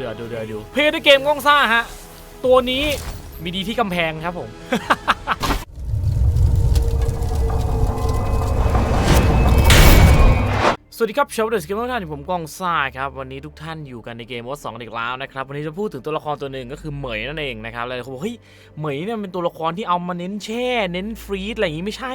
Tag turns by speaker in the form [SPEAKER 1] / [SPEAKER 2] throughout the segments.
[SPEAKER 1] เดือดดูเดือดดูเพย์ในเกมก้องซ่าฮะ ตัวนี้มีดีที่กำแพงครับผมสวัสดีครับชาวเดอะสเกมเมอร์ท่านผมกองซ่าครับ วันนี้ทุกท่านอยู่กันในเกมวอสองอีกแล้วนะครับ วันนี้จะพูดถึงตัวละครตัวหนึ่งก็คือเหมยนั่นเองนะครับหลายคนบอกเฮ้ยเหมยเนี่ยเป็นตัวละครที่เอามาเน้นแช่ เน้นฟรีดอะไรอย่างงี้ไม่ใช่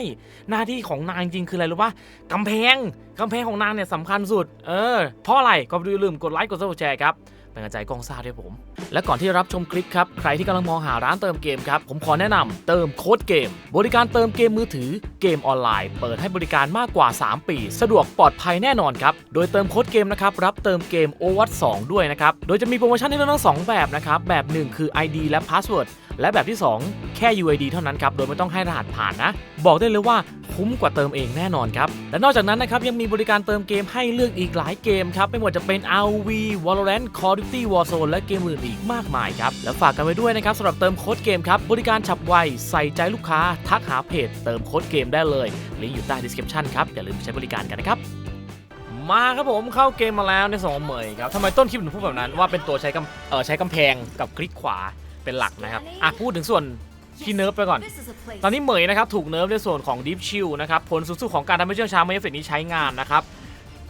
[SPEAKER 1] หน้าที่ของนางจริงคืออะไรรู้ป่ะกำแพงกำแพงของนางเนี่ยสำคัญสุด เออเพราะอะไรก็อย่าลืมกดไลค์กดซับสไครต์ครับ เป็นกำลังใจกองซ่าด้วยผม และก่อนที่จะรับชมคลิปครับใครที่กำลังมองหาร้านเติมเกมครับผมขอแนะนำเติมโค้ดเกม บริการเติมเกมมือถือเกมออนไลน์ เปิดให้บริการมากกว่า 3 ปี สะดวกปลอดภัยแน่นอนครับโดยเติมโค้ดเกมนะครับรับเติมเกมโอวัตสด้วยนะครับโดยจะมีโปรโมชั่นให้เลือกทั้งสองแบบนะครับแบบ 1 คือ ID และ Password และแบบที่ 2 แค่ UID เท่านั้นครับ โดยไม่ต้องให้รหัสผ่านนะ บอกได้เลยว่าคุ้มกว่าเติมเองแน่นอนครับ และนอกจากนั้นนะครับ ยังมีบริการเติมเกมให้เลือกอีกหลายเกมครับ ไม่ว่าจะเป็น RV Valorant Call of Duty Warzone และเกมอื่นอีกมากมายครับ แล้วฝากกันไว้ด้วยนะครับสำหรับเติมโค้ดเกมครับ บริการฉับไว ใส่ใจลูกค้า ทักหาเพจ เติมโค้ดเกมได้เลย ลิงก์อยู่ใต้ description ครับ อย่าลืมไปใช้บริการกันนะครับมาครับผมเข้าเกมมาแล้วในสองเหมยครับทำไมต้นคลิปถึงพูดแบบนั้นว่าเป็นตัวใช้กำเออใช้กำแพงกับคลิกขวา เป็นหลักนะครับอะพูดถึงส่วนที่เนิร์ฟไปก่อน ตอนนี้เหมยนะครับถูกเนิร์ฟในส่วนของ Deep Chill นะครับผลสูงสุดของการทำให้เชื่องช้าไม่เอฟเฟกนี้ใช้งานนะครับ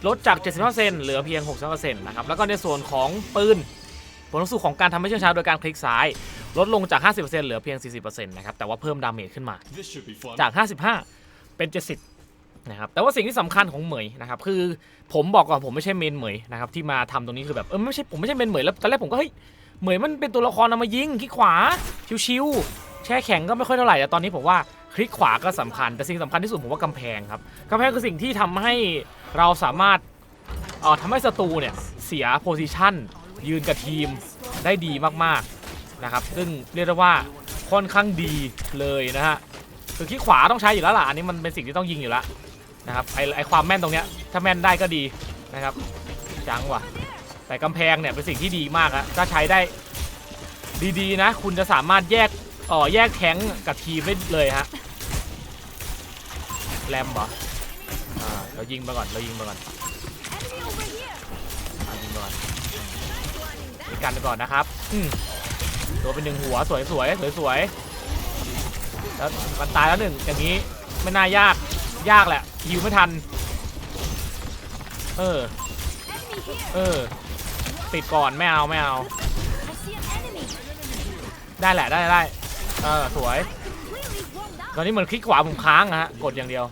[SPEAKER 1] ลดจาก 75%เหลือเพียง 60%นะครับแล้วก็ในส่วนของปืนผลสูงสุดของการทำให้เชื่องช้าโดยการคลิกซ้าย ลดลงจาก 50%เหลือเพียง 40%นะครับแต่ว่าเพิ่มดาเมจขึ้นมาจาก 55 เป็น 70นะครับแต่ว่าสิ่งที่สำคัญของเหมยนะครับคือผมบอกก่อนผมไม่ใช่เมนเหมยนะครับที่มาทำตรงนี้คือแบบเออไม่ใช่ผมไม่ใช่เมนเหมยแล้วตอนแรกผมก็เฮ้ย เหมยมันเป็นตัวละครเอามายิงคลิกขวาชิวๆแช่แข็งก็ไม่ค่อยเท่าไหร่แต่ตอนนี้ผมว่าคลิกขวาก็สำคัญแต่สิ่งสำคัญที่สุดผมว่ากำแพงครับกำแพงคือสิ่งที่ทำให้เราสามารถเอ่อทำให้ศัตรูเนี่ยเสียโพซิชันยืนกับทีมได้ดีมากๆนะครับซึ่งเรียกได้ว่าค่อนข้างดีเลยนะฮะคือคลิกขวาต้องใช้อยู่แล้วล่ะอันนี้มันเป็นสิ่งที่ต้องยิงอยู่แล้วนะครับไอไอความแม่นตรงเนี้ยถ้าแม่นได้ก็ดีนะครับจังว่ะ แต่กำแพงเนี่ยเป็นสิ่งที่ดีมากอะถ้าใช้ได้ดีๆนะ คุณจะสามารถแยกอ๋อแยกแทงกับทีมได้เลยฮะแรมเหรออ่าเรายิงมาก่อนเรายิงมาก่อนอ่ายิงมาก่อนมีกันไปก่อนนะครับอืมตัวเป็นหนึ่งหัวสวยสวยสวยสวยๆแล้วมันตายแล้วหนึ่งอย่างนี้ไม่น่ายากยากแหละฮิวไม่ทัน เออ เออ ติดก่อนไม่เอาไม่เอา ได้แหละได้ได้เออสวย ตอนนี้เหมือนคลิกขวาผมค้างอะฮะกดอย่างเดียว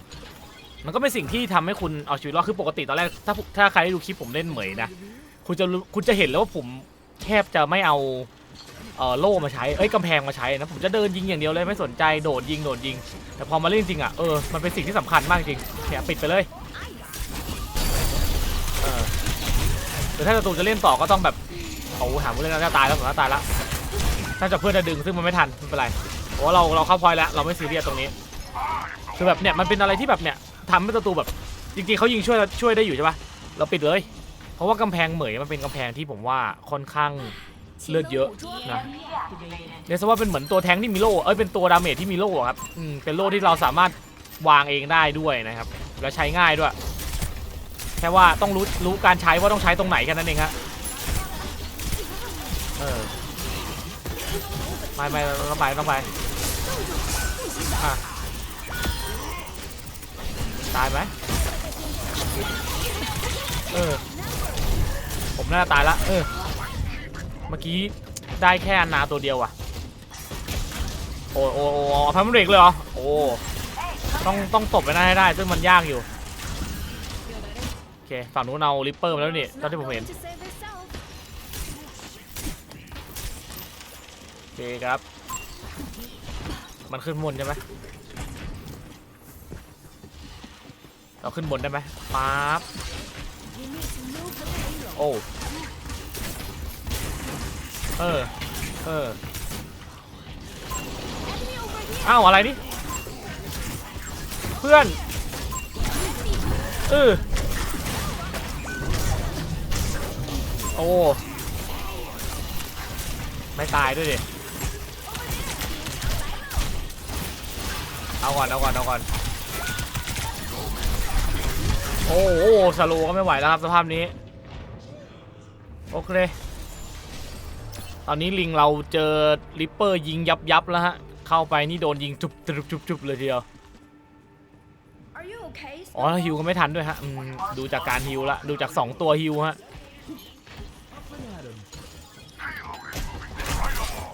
[SPEAKER 1] มันก็เป็นสิ่งที่ทำให้คุณเอาชีวิตรอดคือปกติตอนแรกถ้าถ้าใครได้ดูคลิปผมเล่นเหมยนะคุณจะคุณจะเห็นแล้วว่าผมแทบจะไม่เอาเออโล่มาใช้เอ้ยกำแพงมาใช้นะผมจะเดินยิงอย่างเดียวเลยไม่สนใจโดดยิงโดดยิง แต่พอมาเล่นจริงอะเออมันเป็นสิ่งที่สำคัญมากจริงเนี่ยปิดไปเลย เออถ้าศัตรูจะเล่นต่อก็ต้องแบบเขาหาผู้เล่นแล้วจะตายแล้วผมว่าตายแล้วถ้าจะเพื่อนจะดึงซึ่งมันไม่ทันไม่เป็นไรเพราะเราเราเข้าพอยแล้วเราไม่ซีเรียสตรงนี้ คือแบบเนี่ยมันเป็นอะไรที่แบบเนี่ยทำให้ศัตรูแบบจริงๆเขายิงช่วยช่วยได้อยู่ใช่ปะเราปิดเลย เพราะว่ากำแพงเหมยมันเป็นกำแพงที่ผมว่าค่อนข้างเลือดเยอะนะเรียกซะว่าเป็นเหมือนตัวแทงที่มีโล่เอ้ยเป็นตัวดาเมจที่มีโล่ครับอืมเป็นโล่ที่เราสามารถวางเองได้ด้วยนะครับ แล้วใช้ง่ายด้วย ค่ว่าต้องรู้รู้การใช้ว่าต้องใช้ตรงไหนแค่นั้นเองฮะเออไม่ไม่ต้องไปต้องไปอะตายไหมเออผมน่าจะตายละเออเมื่อกี้ได้แค่อนาตัวเดียวว่ะโอ้โอ้โอ้พันเบรกเลยเหรอโอ้ต้องต้องตบไปได้ให้ได้ ซึ่งมันยากอยู่ อเคฝั่งนู้นเอาริปเปอร์มาแล้วนี่เท่าที่ผมเห็นโอเคครับ มันขึ้นบนใช่ไหมเราขึ้นบนได้ไหมปั๊บโอ้เออเอออ้าวอะไรนี่ เพื่อนเออ โอ้ไม่ตายด้วยดิเอาก่อนเอาก่อนเอาก่อนโอ้โหสโลว์ก็ไม่ไหวแล้วครับสภาพนี้ โอเค ตอนนี้ลิงเราเจอริปเปอร์ยิงยับยับแล้วฮะ เข้าไปนี่โดนยิงจุบจุบจุบจุบเลยทีเดียว
[SPEAKER 2] Are you okay?
[SPEAKER 1] อ๋อฮิวก็ไม่ทันด้วยฮะอืมดูจากการฮิวละ ดูจาก 2 ตัวฮิวฮะ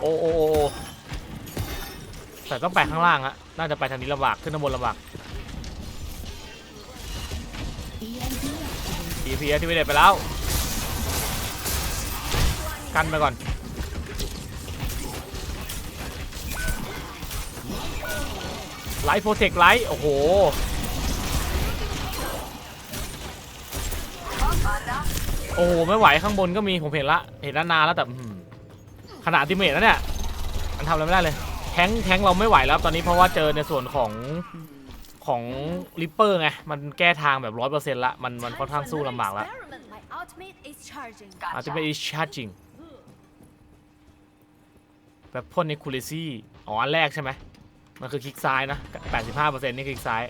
[SPEAKER 1] โอ้โอ้โอ้แต่ต้องไปข้างล่างฮะน่าจะไปทางนี้ลำบาก ขึ้นข้างบนลำบาก EP ที่ไม่ได้ไปแล้ว กันไปก่อน ไลท์โปรเทคไลท์ โอ้โห โอ้โห ไม่ไหวข้างบนก็มี ผมเห็นละ เห็นนานแล้วแต่ ขนาดติเมทแล้วเนี่ย มันทำอะไรไม่ได้เลย แทงแทงเราไม่ไหวแล้วตอนนี้เพราะว่าเจอในส่วนของของริปเปอร์ไง มันแก้ทางแบบร้อยเปอร์เซ็นต์ละ มันมันค่อนข้างสู้ลำบากแล้ว
[SPEAKER 2] Experiment. My ultimate is charging.
[SPEAKER 1] อาจจะเป็นอีชาร์จิงแบบพ่นในคูลิซี่อ๋ออันแรกใช่ไหมมันคือคลิกซ้ายนะ 85%นี่คลิกซ้าย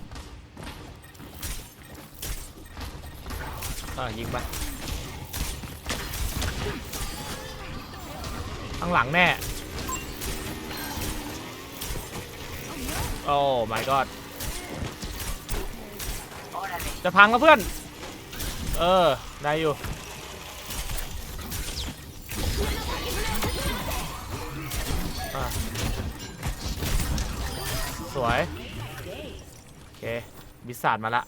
[SPEAKER 1] อ่ายิงไป ข้างหลังแน่ โอ้ my god จะพังแล้วเพื่อน เออ ได้อยู่ สวย โอเคบิสซาดมาละ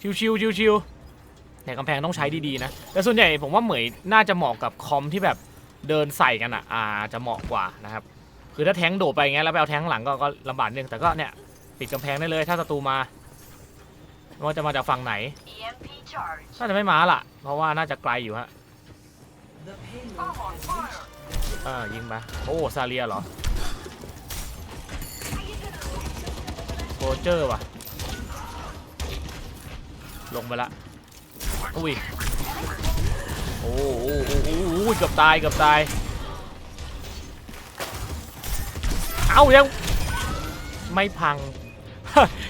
[SPEAKER 1] ชิวชิวชิวชิวแต่กำแพงต้องใช้ดี ๆ นะ แต่ส่วนใหญ่ผมว่าเหมยน่าจะเหมาะกับคอมที่แบบ เดินใส่กันอะอ่าจะเหมาะกว่านะครับ คือถ้าแทงค์โดดไปอย่างเงี้ยแล้วไปเอาแทงค์หลังก็ก็ลำบากนิดนึงแต่ก็เนี่ยปิดกำแพงได้เลยถ้าศัตรูมาไม่ว่าจะมาจากฝั่งไหน
[SPEAKER 3] EMP charge.
[SPEAKER 1] น่าจะไม่มาล่ะ เพราะว่าน่าจะไกลอยู่ฮะเออยิงไปโอ้ซาเลียเหรอโรเจอร์ว่ะ ลงไปละอุ้ย โอ้โหเกือบตายเกือบตาย เอายังไม่พัง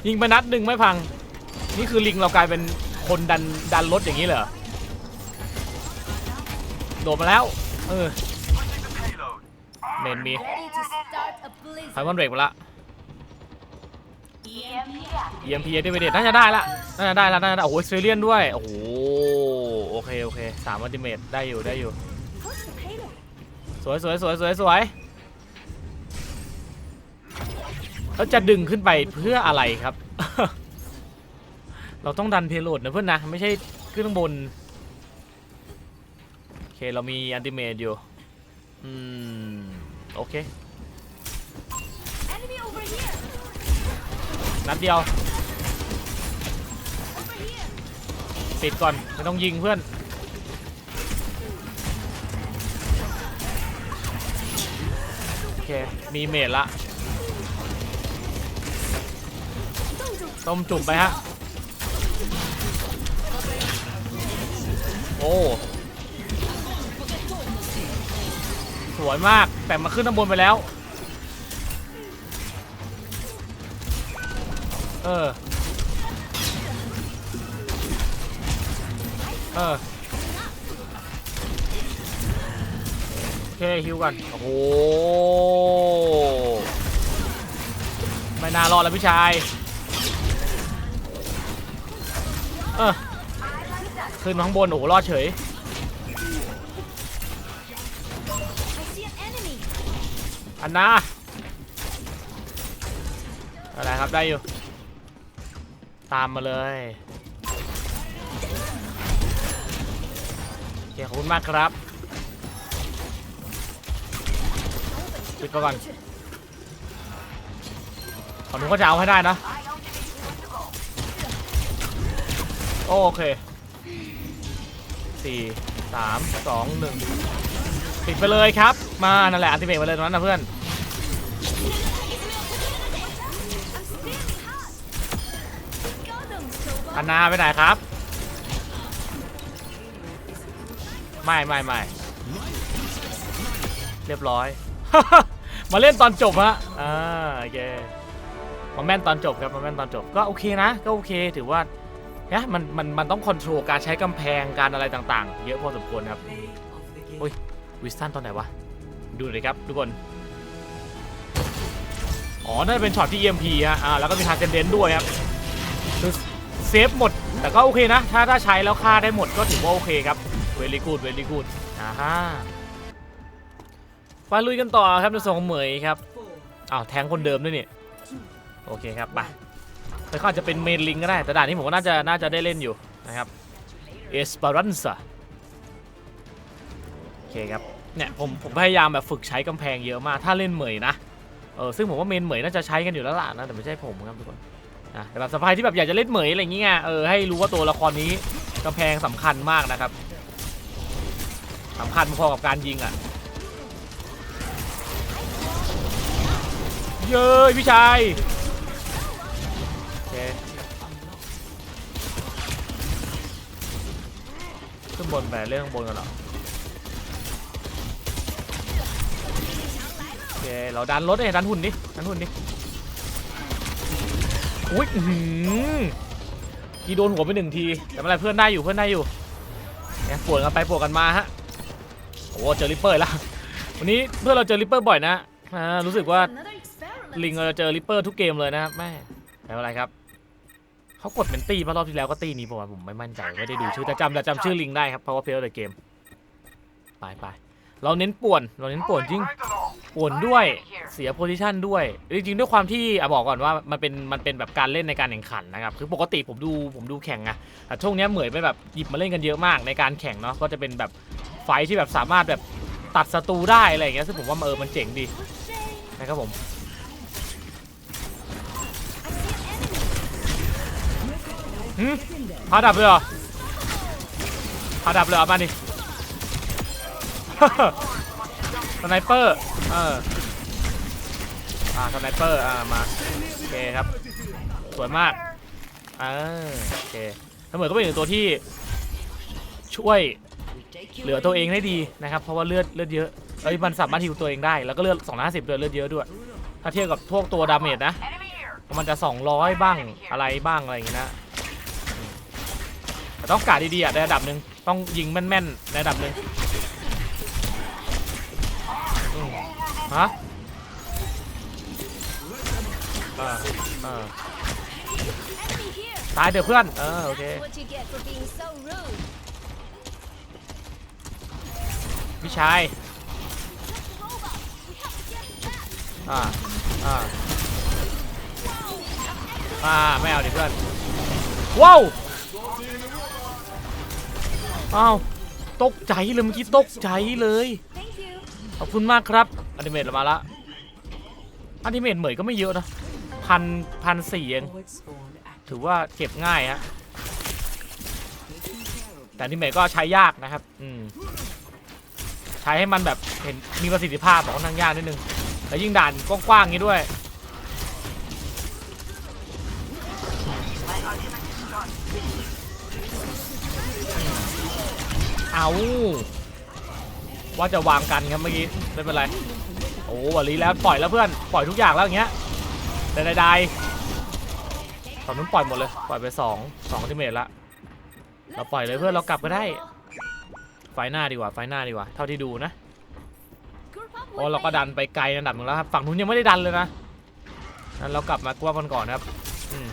[SPEAKER 1] ยิงไปนัดหนึ่งไม่พัง นี่คือลิงเรากลายเป็นคนดันดันรถอย่างนี้เหรอ โดดมาแล้ว เออเมนมี
[SPEAKER 2] ย
[SPEAKER 1] ไฟมอนเบรกมาละ
[SPEAKER 3] EMP active.
[SPEAKER 1] EMP เดวิเดน่าจะได้ละน่าจะได้ละน่าจะได้โอ้โหเซเลียนด้วย โอ้โห เค โอเคสามอัลติเมตได้อยู่ได้อยู่
[SPEAKER 2] Push the payload.
[SPEAKER 1] สวยสวยสวยสวยสวยแล้วจะดึงขึ้นไปเพื่ออะไรครับ เราต้องดันเพโลดนะเพื่อนนะ ไม่ใช่ขึ้นข้างบน โอเค เรามีอันติเมตอยู่ อืม โอเค
[SPEAKER 2] Enemy over here.
[SPEAKER 1] นัดเดียว ปิดก่อนไม่ต้องยิงเพื่อน โอเค มีเมดละ ต้มจุ่มไปฮะ โอ้ สวยมาก แต่มาขึ้นข้างบนไปแล้ว เออ ออโอเคฮิวกันโอ้โหไม่น่ารอดแล้วพี่ชายเออขึ้นมาข้างบนโอ้โหรอดเฉยอันนาอะไรครับได้อยู่ ตามมาเลย ขอบคุณมากครับปิดก่อนขอหนูก็จะเอาให้ได้นะ โอเคสี่สามสองหนึ่งปิดไปเลยครับ มานั่นแหละอันติเมทไปเลยตรงนั้นนะเพื่อนอันนาไปไหนครับ ไม่ไม่ไม่เรียบร้อย มาเล่นตอนจบฮะอ่าโอเคมาแม่นตอนจบครับมาแม่นตอนจบก็โอเคนะก็โอเคถือว่าเนี่ยมันมันมันต้องคอนโทรลการใช้กำแพงการอะไรต่างๆ เยอะพอสมควรครับอุ้ยวิสตันตอนไหนวะดูเลยครับทุกคนอ๋อน่าจะเป็นช็อตที่ EMP ฮะอ่าแล้วก็มีทางเซนเดนด้วยครับคือเซฟหมดแต่ก็โอเคนะ ถ้าถ้าใช้แล้วฆ่าได้หมดก็ถือว่าโอเคครับ เวลี่กูดเวลี่กูดอ่าฮะไปลุยกันต่อครับในส่วนของเหมยครับอ้าวแทงคนเดิมด้วยนี่โอเคครับไปแต่เขาอาจจะเป็นเมนลิงก็ได้ แต่ด่านนี้ผมว่าน่าจะน่าจะได้เล่นอยู่นะครับเอสปารันซาโอเคครับเนี่ยผมผมพยายามแบบฝึกใช้กำแพงเยอะมาก ถ้าเล่นเหมยนะเออซึ่งผมว่าเมนเหมยน่าจะใช้กันอยู่แล้วล่ะนะแต่ไม่ใช่ผมครับทุกคนนะแต่แบบสปายที่แบบอยากจะเล่นเหมยอะไรอย่างเงี้ยเออให้รู้ว่าตัวละครนี้กำแพงสำคัญมากนะครับ สำคัญพอกับการยิงอะ เย้ยพี่ชายโอเคขึ้นบนไปเรื่องบนกันหรอโอเคเราดันรถเลยดันหุ่นดิดันหุ่นดิอุ้ยหือกีโดนหัวไปหนึ่งที แต่ไม่ไรเพื่อนได้อยู่เพื่อนได้อยู่เนี่ยปวดกันไปปวดกันมาฮะ อ้เจอริปเปอร์แล้ววันนี้เพื่อนเราเจอริปเปอร์บ่อยนะอ่ารู้สึกว่าลิงเราเจอริปเปอร์ทุกเกมเลยนะครับแม่ไม่เป็นไรครับเขากดเป็นตีมารอบที่แล้วก็ตีนี้ผมว่าผมไม่มั่นใจไม่ได้ดูชื่อแต่จำแต่จำชื่อลิงได้ครับเพราะว่าเพลย์เดเกมไปไปเราเน้นป่วนเราเน้นป่วนจริงป่วนด้วยเสียโพซิชันด้วยจริงๆด้วยความที่อะบอกก่อนว่ามันเป็นมันเป็นแบบการเล่นในการแข่งขันนะครับคือปกติผมดูผมดูแข่งอะแต่ช่วงนี้เหมือนไปแบบหยิบมาเล่นกันเยอะมากในการแข่งเนาะก็จะเป็นแบบ ไฟที่แบบสามารถแบบตัดศัตรูได้อะไรอย่างเงี้ยซึ่งผมว่าเออมันเจ๋งดีนะครับผมหืมพาดับเลยเหรอพาดับเลยเหรอมาดิสไนเปอร์เอออ่าสไนเปอร์อ่ามาโอเคครับสวยมากเออโอเคถ้าเหมือก็เป็นหนึ่งตัวที่ช่วย เหลือตัวเองได้ดีนะครับเพราะว่าเลือดเลือดเยอะเอ้ยมันสามารถฮิวตัวเองได้แล้วก็เลือด250ด้วยเลือดเยอะด้วย ถ้าเทียบกับพวกตัวดาเมจนะมันจะ 200 บ้างอะไรบ้างอะไรอย่างงี้นะแต่ต้องกาดดีๆอะในระดับหนึ่งต้องยิงแม่นๆในระดับหนึ่งฮะอ่าอ่าตายเดี๋ยวเพื่อนเออโอเค พี่ชายอ่าอ่าอ่าไม่เอาดิเพื่อนว้าวอ้าวตกใจเลยเมื่อกี้ตกใจเลยขอบคุณมากครับอันติเมตเรามาละอันติเมตเหมยก็ไม่เยอะนะพันพันสี่เองถือว่าเก็บง่ายฮะแต่อนิเมตก็ใช้ยากนะครับ อืม ใช้ให้มันแบบเห็นมีประสิทธิภาพของค่อนข้างยากนิดนึง แล้วยิ่งด่านกว้างๆอย่างนี้ด้วย เอาว่าจะวางกันครับเมื่อกี้ไม่เป็นไร โอ้วันนี้แล้วปล่อยแล้วเพื่อนปล่อยทุกอย่างแล้วอย่างเงี้ยแต่ใดๆตอนนู้นปล่อยหมดเลย ปล่อยไปสองสองทิเมตรละเราปล่อยเลยเพื่อนเรากลับก็ได้ ไฟหน้าดีกว่าไฟหน้าดีกว่าเท่าที่ดูนะ
[SPEAKER 2] Group up
[SPEAKER 1] เพราะ
[SPEAKER 2] with
[SPEAKER 1] เราก็
[SPEAKER 2] me.
[SPEAKER 1] ดันไปไกลระดับหนึงแล้วครับฝั่งนู้นยังไม่ได้ดันเลยนะนั้นเรากลับมากว่ากันก่อนนะครับอืม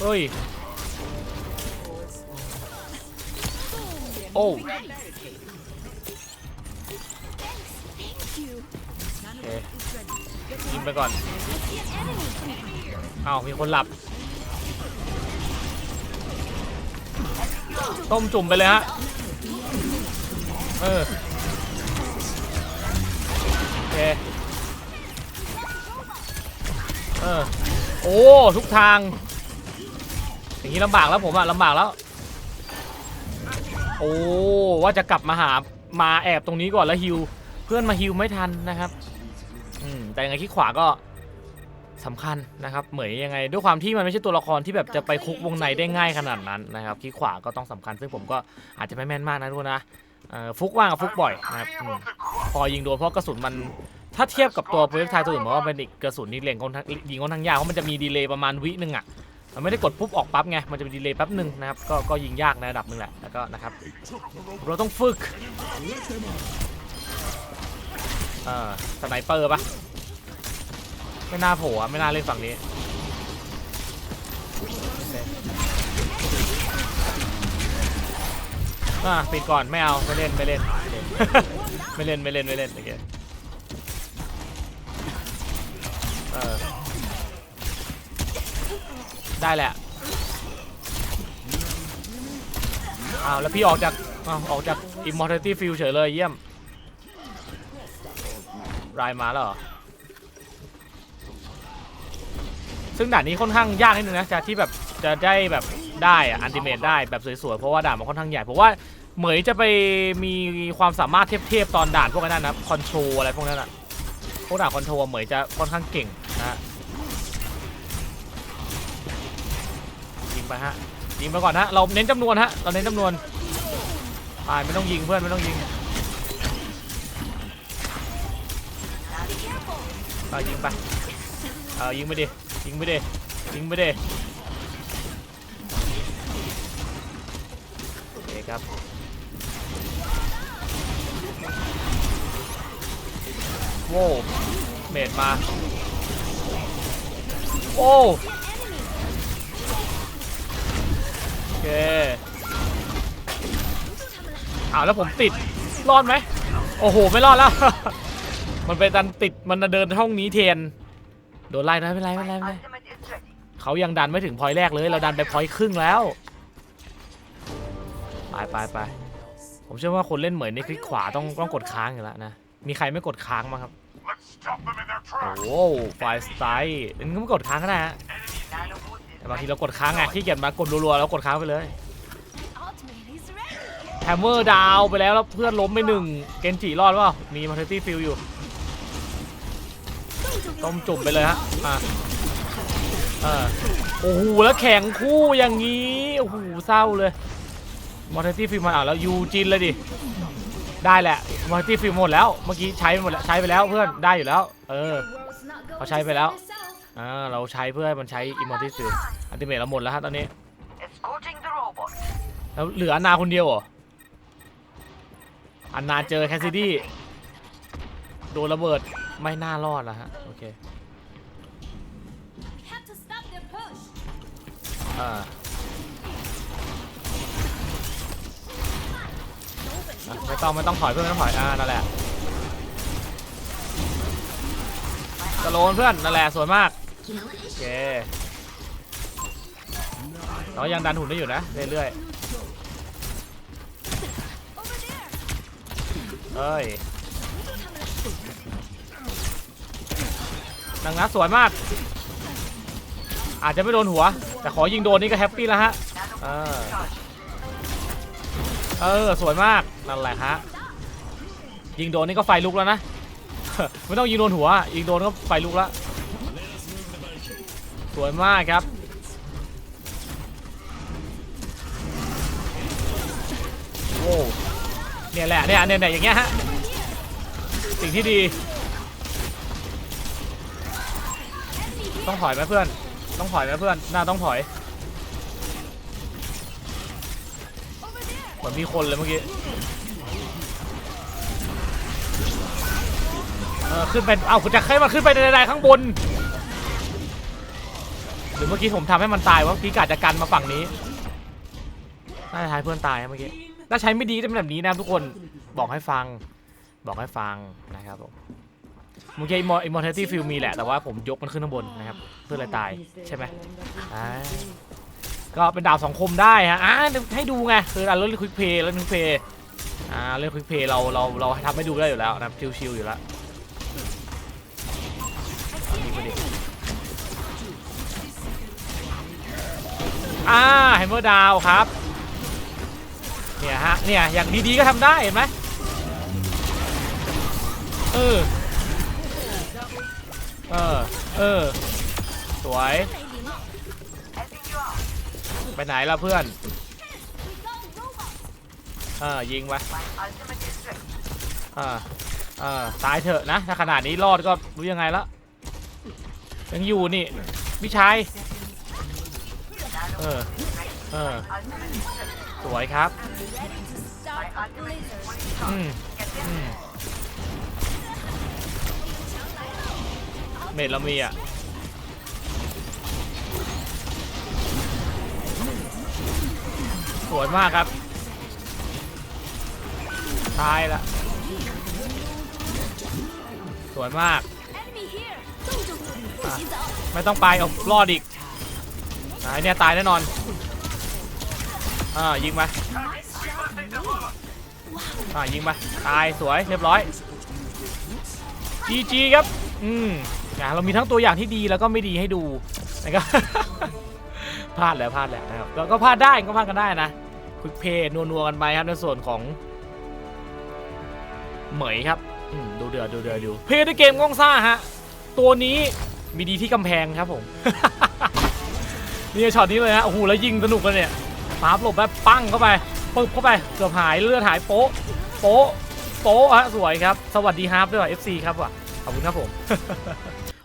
[SPEAKER 1] เฮ้ยโอ้
[SPEAKER 2] Thank you.
[SPEAKER 1] โอเคยิงไปก่อน
[SPEAKER 2] I see an enemy.
[SPEAKER 1] อ้าวมีคนหลับ ต้มจุ่มไปเลยฮะ เออโอเคเออ โอ้ ทุกทาง อย่างนี้ลำบากแล้วผมอะลำบากแล้ว โอ้ ว่าจะกลับมาหา มาแอบตรงนี้ก่อนแล้วฮิว เพื่อนมาฮิวไม่ทันนะครับ อืม แต่ยังไงที่ขวาก็ สำคัญนะครับเหมยยังไง ด้วยความที่มันไม่ใช่ตัวละครที่แบบจะไปคุกวงในได้ง่ายขนาดนั้นนะครับที่ขวาก็ต้องสำคัญ ซึ่งผมก็อาจจะไม่แม่นมากนะทุกคนนะเอ่อฟุกว่างกับฟุกบ่อยนะครับอืมพอยิงโดนเพราะกระสุนมันถ้าเทียบกับตัวโปรเจกต์ไทยตัวอื่นผมว่าเป็นอีกกระสุนที่เล็งค่อนข้างยิงค่อนข้างยากเพราะมันจะมีดีเลย์ประมาณวิหนึ่งอะมันไม่ได้กดปุ๊บออกปั๊บไงมันจะมีดีเลย์แป๊บหนึ่งนะครับก็ก็ยิงยากในระดับหนึ่งแหละแล้วก็นะครับเราต้องฝึกเออสไนเปอร์ปะ ไม่น่าโผล่อะไม่น่าเล่นฝั่งนี้อะปิดก่อนไม่เอาไม่เล่นไม่เล่นไม่เล่นไม่เล่นไม่เล่นโอเคเออได้แหละอ้าวแล้วพี่ออกจากอ้าวออกจาก Immortality Field เฉยเลยเยี่ยม รายมาแล้วเหรอ ซึ่งด่านนี้ค่อนข้างยากนิดนึงนะจะที่แบบจะได้แบบได้อะอันติเมตได้แบบสวยๆเพราะว่าด่านมันค่อนข้างใหญ่เพราะว่าเหมยจะไปมีความสามารถเทียบๆตอนด่านพวกนั้นนะคอนโทรอะไรพวกนั้นอะพวกด่านคอนโทรเหมยจะค่อนข้างเก่งนะฮะยิงไปฮะยิงไปก่อนฮะเราเน้นจำนวนฮะเราเน้นจำนวนตายไม่ต้องยิงเพื่อนไม่ต้องยิงเอายิงไปเอายิงไปดิ ยิงไปดิยิงไปดิโอเคครับโว้วเมดมาโอ้โอเคอ้าวแล้วผมติดรอดไหมโอ้โหไม่รอดแล้ว มันไปดันติดมันเดินห้องนี้เทน โดนไล่นะไม่เป็นไรไม่เป็นไรไม่เป็นไร
[SPEAKER 3] Ultimate is ready.
[SPEAKER 1] เขายังดันไม่ถึงพอยต์แรกเลย เราดันไปพอยต์ครึ่งแล้วไปไปไปผมเชื่อว่าคนเล่นเหมือนในคลิกขวาต้องต้องกดค้างอยู่แล้วนะ มีใครไม่กดค้างมั้างครับ
[SPEAKER 4] Let's stop them in their
[SPEAKER 1] โอ้
[SPEAKER 4] tracks.
[SPEAKER 1] ไฟสไตล์อันนี้ก็ไม่กดค้างก็ได้ฮะ
[SPEAKER 3] Nano boost is
[SPEAKER 1] แต่บางทีเรากดค้างไงขี้เกียจมากดรัวๆแล้วกดค้างไปเลย
[SPEAKER 2] Ultimate is ready.
[SPEAKER 1] แฮมเมอร์ดาวไปแล้วแล้วเพื่อนล้มไปหนึ่งเกนจิรอดเปล่ามีมาเทตี้ฟิลอยู่ ต้มจุ่มไปเลยฮะอะเออโอ้โหแล้วแข่งคู่อย่างนี้โอ้โหเศร้าเลยมอเตอร์ตี้ฟิลมาอะแล้วยูจินเลยดิได้แหละมอเตอร์ตี้ฟิล์มหมดแล้วเมื่อกี้ใช้ไปหมดแล้วใช้ไปแล้วเพื่อนได้อยู่แล้ว เออเขาใช้ไปแล้วอ่าเราใช้เพื่อให้มันใช้อิมมอร์ตี้ฟิลอันติเมทเราหมดแล้วฮะตอนนี้แล้วเหลืออันนาคนเดียวเหรออันนาเจอแคสซิดี้โดนระเบิด ไม่น่ารอดแล้วฮะ โอเค
[SPEAKER 2] We have to stop their push.
[SPEAKER 1] อ่าอะไม่ต้องไม่ต้องถอยเพื่อนไม่ต้องถอยอ่านั่นแหละสโลนเพื่อนนั่นแหละสวยมากโอเคเรายังดันหุ่นได้อยู่นะเรื่อย
[SPEAKER 2] Over there.
[SPEAKER 1] ๆเอ้ย นังนัดสวยมาก อาจจะไม่โดนหัว แต่ขอยิงโดนนี่ก็แฮปปี้แล้วฮะเออเออสวยมากนั่นแหละฮะยิงโดนนี่ก็ไฟลุกแล้วนะไม่ต้องยิงโดนหัวยิงโดนก็ไฟลุกแล้วสวยมากครับโอ้เนี่ยแหละเนี่ยเนี่ยเนี่ยอย่างเงี้ยฮะสิ่งที่ดี ต้องถอยไหมเพื่อน ต้องถอยไหมเพื่อน น่าต้องถอย เหมือนมีคนเลยเมื่อกี้ เออขึ้นไป เอ้าจะให้มันขึ้นไปในใดๆข้างบน หรือเมื่อกี้ผมทำให้มันตายวะพี่กาจะกันมาฝั่งนี้ น่าจะทายเพื่อนตายนะเมื่อกี้ ถ้าใช้ไม่ดีจะเป็นแบบนี้นะทุกคน บอกให้ฟัง บอกให้ฟังนะครับผม เมื่อกี้อิมมอร์เทตี้ฟิลมีแหละ แต่ว่าผมยกมันขึ้นข้างบนนะครับ เพื่ออะไรตายใช่ไหมอ่าก็เป็นดาบสองคมได้ฮะอ่าให้ดูไงคือเราเล่นควิกเพย์เล่นควิกเพย์อ่าเล่นควิกเพย์เราเราเราทำให้ดูได้อยู่แล้วนะชิวๆอยู่แล้วอ่าไฮเมอร์ดาวครับเนี่ยฮะเนี่ยอย่างดีๆก็ทำได้เห็นไหมเออ เออ เออ สวย ไปไหนล่ะเพื่อน เออ ยิงไปเออ เออ ตายเถอะนะ ถ้าขนาดนี้รอดก็รู้ยังไงละ ยังอยู่นี่พี่ชาย เออ เออ สวยครับ อืมอืม เมดเรามีอะสวยมากครับ ตายละ สวยมาก ไม่ต้องไปเอารอดอีกไอเนี่ยตายแน่นอน อ่ายิงมาอ่ายิงมา ตายสวยเรียบร้อย GG ครับ อืม อะเรามีทั้งตัวอย่างที่ดีแล้วก็ไม่ดีให้ดูนะครับพลาดแล้วพลาดแล้วนะครับแล้วก็พลาดได้ก็พลาดกันได้นะควิกเพย์นัวๆกันไปครับในส่วนของ เหมยครับดูเดือดดูเดือดดูเพย์ในเกมก้องซ่าฮะตัวนี้มีดีที่กำแพงครับผมนี่ช็อตนี้เลยฮะโอ้โหแล้วยิงสนุกกันเนี่ยปาบหลบแบบปั้งเข้าไปปึ๊บเข้าไปเกือบหายเลือดหายโป๊ะโป๊ะโป๊ะฮะสวยครับ สวัสดีฮาร์ปด้วยว่ะ FC ครับว่ะขอบคุณครับผม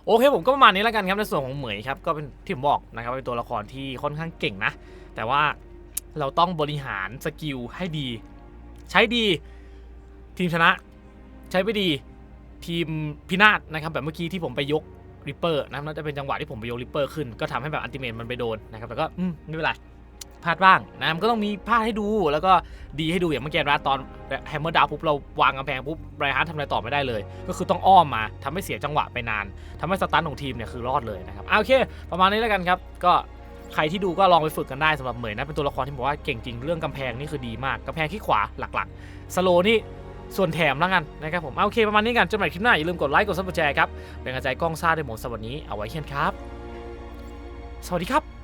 [SPEAKER 1] โอเคผมก็ประมาณนี้แล้วกันครับในส่วนของเหมยครับก็เป็นที่ผมบอกนะครับเป็นตัวละครที่ค่อนข้างเก่งนะ แต่ว่าเราต้องบริหารสกิลให้ดี ใช้ดีทีมชนะใช้ไม่ดีทีมพินาศนะครับแบบเมื่อกี้ที่ผมไปยกริปเปอร์นะครับน่าจะเป็นจังหวะที่ผมไปยกริปเปอร์ขึ้นก็ทำให้แบบอันติเมตมันไปโดนนะครับแต่ก็ไม่เป็นไร พลาดบ้างนะมันก็ต้องมีพลาดให้ดูแล้วก็ดีให้ดูอย่างเมื่อกี้นะตอนแฮมเมอร์ดาวปุ๊บเราวางกำแพงปุ๊บไรฮาร์ททำอะไรต่อไม่ได้เลย ก็คือต้องอ้อมมาทำให้เสียจังหวะไปนานทำให้สตันของทีมเนี่ยคือรอดเลยนะครับอะโอเค ประมาณนี้แล้วกันครับ ก็ใครที่ดูก็ลองไปฝึกกันได้สำหรับเหมยนะเป็นตัวละครที่บอกว่าเก่งจริงเรื่องกำแพงนี่คือดีมากกำแพงขี้ขวาหลักๆสโลนี่ส่วนแถมแล้วกันนะครับผมเอาโอเคประมาณนี้กันจนใหม่คลิปหน้าอย่าลืมกดไลค์กดซับสไครต์ครับเป็นกำลังใจกล้องซ่าด้วยหมดสวัสดีเอาไว้เช่นครับ สวัสดีครับ